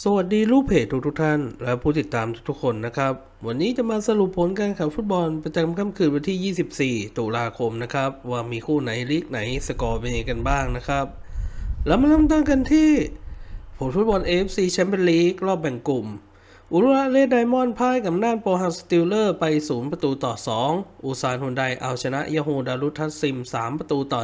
สวัสดีลูกเพจทุกทุกท่าน และผู้ติดตามทุกๆคนนะครับ วันนี้จะมาสรุปผลการแข่งฟุตบอลประจำค่ำคืนวันที่ 24 ตุลาคมนะครับ ว่ามีคู่ไหนลีกไหนสกอร์เป็นยังไงกันบ้างนะครับ แล้วมาเริ่มต้นกันที่ ผลฟุตบอล AFC แชมเปี้ยนลีกรอบแบ่งกลุ่มอุรุระเลดไดมอนด์พ่ายกับน่านโปรฮังสติลเลอร์ไป 0 ประตูต่อ 2อูซานฮุนไดเอาชนะยาฮูดารุทัสซิม 3 ประตูต่อ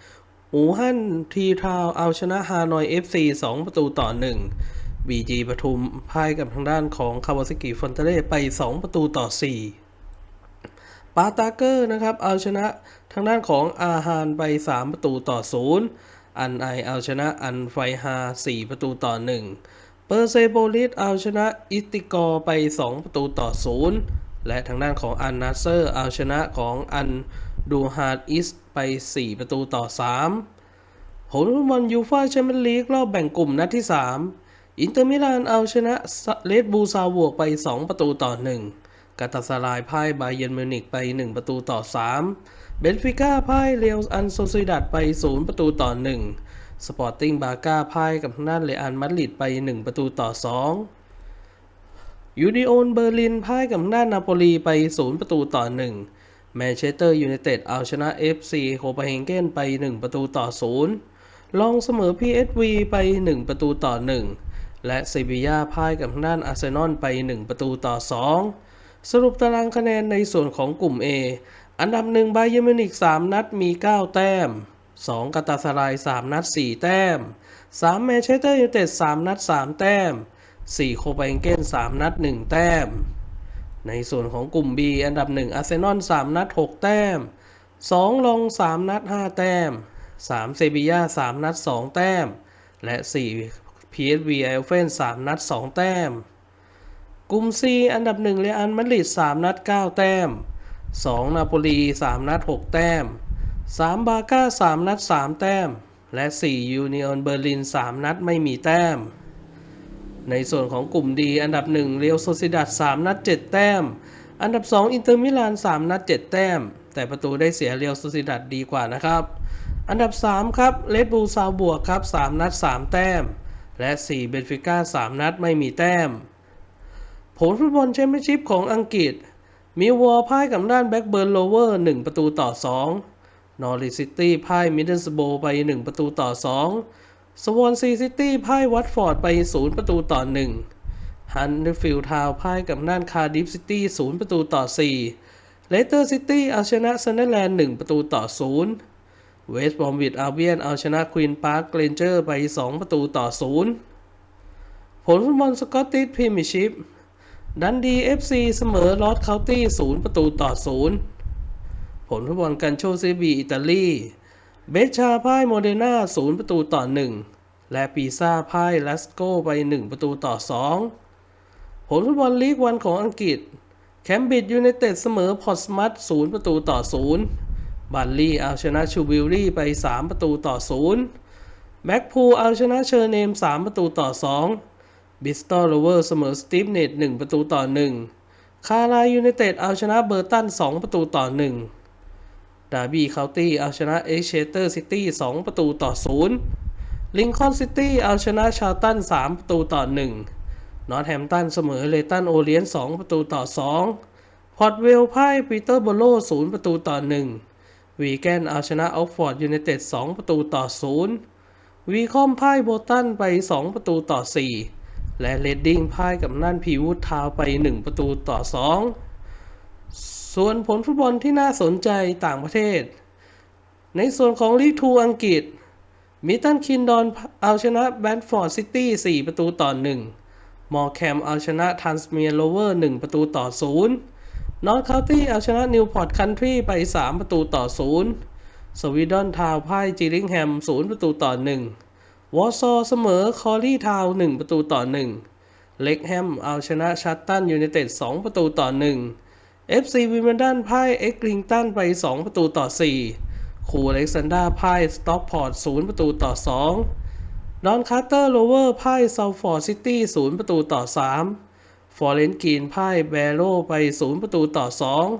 1 อูฮั่นทีทาวเอาชนะฮานอย FC 2 ประตูต่อ 1 บีจีปทุมพ่ายกับทางด้านของคาวาซากิฟอนเตเล่ไป 2 ประตูต่อ 4 ปาตาเกอร์นะครับเอาชนะทางด้านของอาฮานไป 3 ประตูต่อ 0 อันไอเอาชนะอันไฟฮา 4 ประตูต่อ 1 เปอร์เซโบลิสเอาชนะอิติกอร์ไป 2 ประตูต่อ 0 และทางด้านของอันนาเซอร์เอาชนะของอันดูฮาร์ดอิสไป 4 ประตูต่อ 3 ผลฟุตบอลยูฟ่าแชมเปี้ยนลีกรอบแบ่งกลุ่มนัดที่ 3 อินเตอร์มิลานเอาชนะเลดบูซาวกไป 2 ประตูต่อ 1 กาตาสลายพ่ายบาเยร์นมิวนิกไป 1 ประตูต่อ 3 เบนฟิก้าพ่ายเรียวอันโซซิดัดไป 0 ประตูต่อ 1 สปอร์ติ้งบาก้าพ่ายกับทางด้านเรอัลมาดริดไป 1 ประตูต่อ 2 ยูนิโอนเบอร์ลินพ่ายกับทางด้านนาโปลีไป 0 ประตูต่อ 1 แมนเชสเตอร์ยูไนเต็ดเอาชนะ FC โคเปนเฮงเกนไป 1 ประตูต่อ 0 ลองเสมอ PSV ไป 1 ประตูต่อ 1 และเซบีย่าพ่ายกับทางด้านอาร์เซนอลไป 1 ประตูต่อ 2 สรุปตารางคะแนนในส่วนของกลุ่ม A อันดับ1บาเยร์นมินิก 3 นัดมี 9 แต้ม 2 กาตาสลาย 3 นัด 4 แต้ม 3 แมนเชสเตอร์ยูไนเต็ด 3 นัด 3 แต้ม 4 โคเปนเฮเกน 3 นัด 1 แต้ม ในส่วนของกลุ่ม B อันดับ1อาร์เซนอล 3 นัด 6 แต้ม 2 ลง 3 นัด 5 แต้ม 3 เซบีย่า 3 นัด 2 แต้ม และ 4 PSV ไอเฟน3นัด 2 แต้ม กลุ่ม C อันดับ1เรอัลมาดริด3นัด 9 แต้ม 2 นาโปลี 3 นัด 6 แต้ม 3 บาก้า 3 นัด 3 แต้ม และ 4 ยูเนิออนเบอร์ลิน 3 นัดไม่มีแต้ม ในส่วนของกลุ่มดีอันดับ 1 เรียวโซซิดัด3นัด 7 แต้ม อันดับ 2 อินเตอร์มิลาน 3 นัด 7 แต้ม แต่ประตูได้เสียเรียวโซซิดัดดีกว่านะครับ อันดับ 3 ครับเลดบูซาวบวกครับ 3 นัด 3 แต้ม และ 4 เบนฟิก้า 3 นัดไม่มีแต้ม ผลฟุตบอลแชมเปี้ยนชิพของอังกฤษ มีวอลพ่ายกับด้านแบ็กเบิร์นโลเวอร์ 1 ประตูต่อ 2 นอริซิตี้พ่ายมิดเดิลสโบไป 1 ประตูต่อ 2 สวอนซีซิตี้พ่ายวัตฟอร์ดไป 0 ประตูต่อ 1 ฮันเดอร์ฟิลด์ทาวน์พ่ายกับด้านคาร์ดิฟซิตี้ 0 ประตูต่อ 4 เลสเตอร์ซิตี้เอาชนะซันเดอร์แลนด์ 1 ประตูต่อ 0 เวสต์บอมวิดอาเวียนเอาชนะควีนพาร์คเรนเจอร์ไป 2 ประตูต่อ 0 ผลฟุตบอลสกอตติชพรีเมียร์ชิพดันดีเอฟซีเสมอลอสเคานตี้ศูนย์ประตูต่อศูนย์ผลฟุตบอลกันโชซีบีอิตาลี เบชาพ่ายโมเดนาศูนย์ประตูต่อหนึ่งและปีซาพ่ายลัสโกไปหนึ่งประตูต่อสองผลฟุตบอลลีกวันของอังกฤษ แคมบริดจ์ยูไนเต็ดเสมอพอร์ตสมัตศูนย์ประตูต่อศูนย์ บัลลี่เอาชนะชูบิลลี่ไป 3 ประตูต่อศูนย์แบ็กพูลเอาชนะเชอร์เนม 3 ประตูต่อ 2 บิสตอลโรเวอร์เสมอสตีฟเนต1ประตูต่อ 1 คารายูไนเต็ดเอาชนะเบอร์ตัน 2 ประตูต่อ 1 ดาร์บี้เคาน์ตี้เอาชนะเอเชเตอร์ซิตี้ 2 ประตูต่อ 0 ลิงคอนซิตี้เอาชนะชาตัน 3 ประตูต่อ 1 นอตแฮมตันเสมอเลตันโอเลียน 2 ประตูต่อ 2 พอร์ตเวลพ่ายปีเตอร์โบโล 0 ประตูต่อ 1 วีแกนเอาชนะออกฟอร์ดยูไนเต็ด2ประตูต่อ 0 วีคอมพ่ายโบตันไป 2 ประตูต่อ 4 และเลดดิ้งพ่ายกับนั่นพีวูดทาวน์ไป 1 ประตูต่อ 2 ส่วนผลฟุตบอลที่น่าสนใจต่างประเทศ ในส่วนของลีกทูอังกฤษ มิตันคินดอนเอาชนะแบนฟอร์ดซิตี้ 4 ประตูต่อ 1 มอร์แคมเอาชนะทันสเมียโลเวอร์ 1 ประตูต่อ 0 นอร์ทคาน์ตี้เอาชนะนิวพอร์ตคันทรีไป 3 ประตูต่อ 0 สวีดอนทาวพ่ายจิริงแฮม 0 ประตูต่อ 1 วอร์ซอเสมอคอรี่ทาวน์1ประตูต่อ 1 เล็กแฮมเอาชนะชัตตันยูไนเต็ด 2 ประตูต่อ 1 FC วิมเบลดันพ่ายเอ็กลิงตันไป 2 ประตูต่อ 4 คูอเล็กซานดาพ่ายสต็อกพอร์ต 0 ประตูต่อ 2ดอนคาร์เตอร์โลเวอร์พ่ายเซาฟอร์ดซิตี้ 0 ประตูต่อ 3 ฟอร์เรนกีนพ่ายแบโรไป 0 ประตูต่อ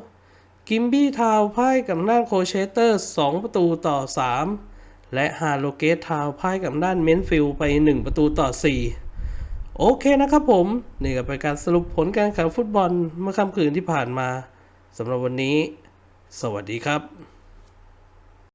2 กิมบี้ทาวพ่ายกับด้านโคเชเตอร์ 2 ประตูต่อ 3 และฮาโลเกตทาวพ่ายกับด้านเมนฟิลไป 1 ประตูต่อ 4 โอเคนะครับผม นี่ก็เป็นการสรุปผลการแข่งฟุตบอลเมื่อค่ำคืนที่ผ่านมาสำหรับวันนี้ สวัสดีครับ